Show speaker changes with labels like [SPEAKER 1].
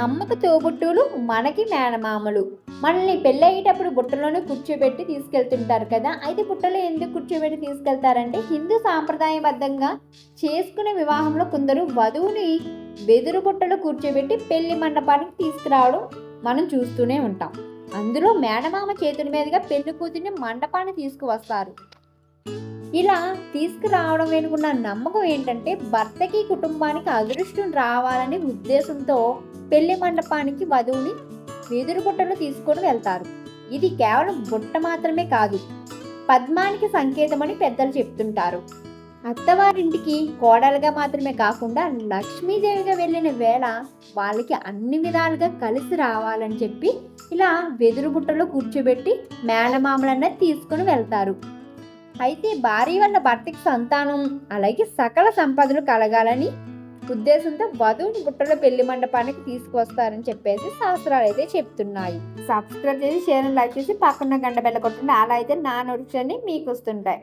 [SPEAKER 1] అమ్మకు తోబుట్టువులు మనకి మేనమామలు. మనల్ని పెళ్ళయ్యేటప్పుడు బుట్టలోనే కూర్చోబెట్టి తీసుకెళ్తుంటారు కదా అయితే బుట్టలో ఎందుకు కూర్చోబెట్టి తీసుకెళ్తారంటే హిందూ సాంప్రదాయబద్ధంగా చేసుకునే వివాహంలో కొందరు వధువుని వెదురు బుట్టలో కూర్చోబెట్టి పెళ్ళి మండపానికి తీసుకురావడం మనం చూస్తూనే ఉంటాం. అందులో మేనమామ చేతుల మీదుగా పెళ్ళి కూతుర్ని మండపాన్ని తీసుకువస్తారు. ఇలా తీసుకురావడం వెనుకున్న నమ్మకం ఏంటంటే భర్తకి కుటుంబానికి అదృష్టం రావాలనే ఉద్దేశంతో పెళ్ళి మండపానికి వధువుని వెదురు బుట్టను తీసుకొని వెళ్తారు. ఇది కేవలం బుట్ట మాత్రమే కాదు పద్మానికి సంకేతమని పెద్దలు చెప్తుంటారు. అత్తవారింటికి కోడలుగా మాత్రమే కాకుండా లక్ష్మీదేవిగా వెళ్ళిన వేళ వాళ్ళకి అన్ని విధాలుగా కలిసి రావాలని చెప్పి ఇలా వెదురు బుట్టలో కూర్చోబెట్టి మేనమామలన్న తీసుకుని వెళ్తారు. అయితే భార్య వల్ల భర్తకి సంతానం అలాగే సకల సంపదలు కలగాలని ఉద్దేశంతో వధువుని బుట్టలో పెళ్ళి మండపానికి తీసుకొస్తారని చెప్పేసి శాస్త్రాలు అయితే చెప్తున్నాయి. సబ్స్క్రైబ్ చేసి షేర్ లైక్ చేసి పక్కన గంట బెల్ల కొట్టండి అలా అయితే నా నోటిఫికేషన్ మీకు వస్తుంటాయి.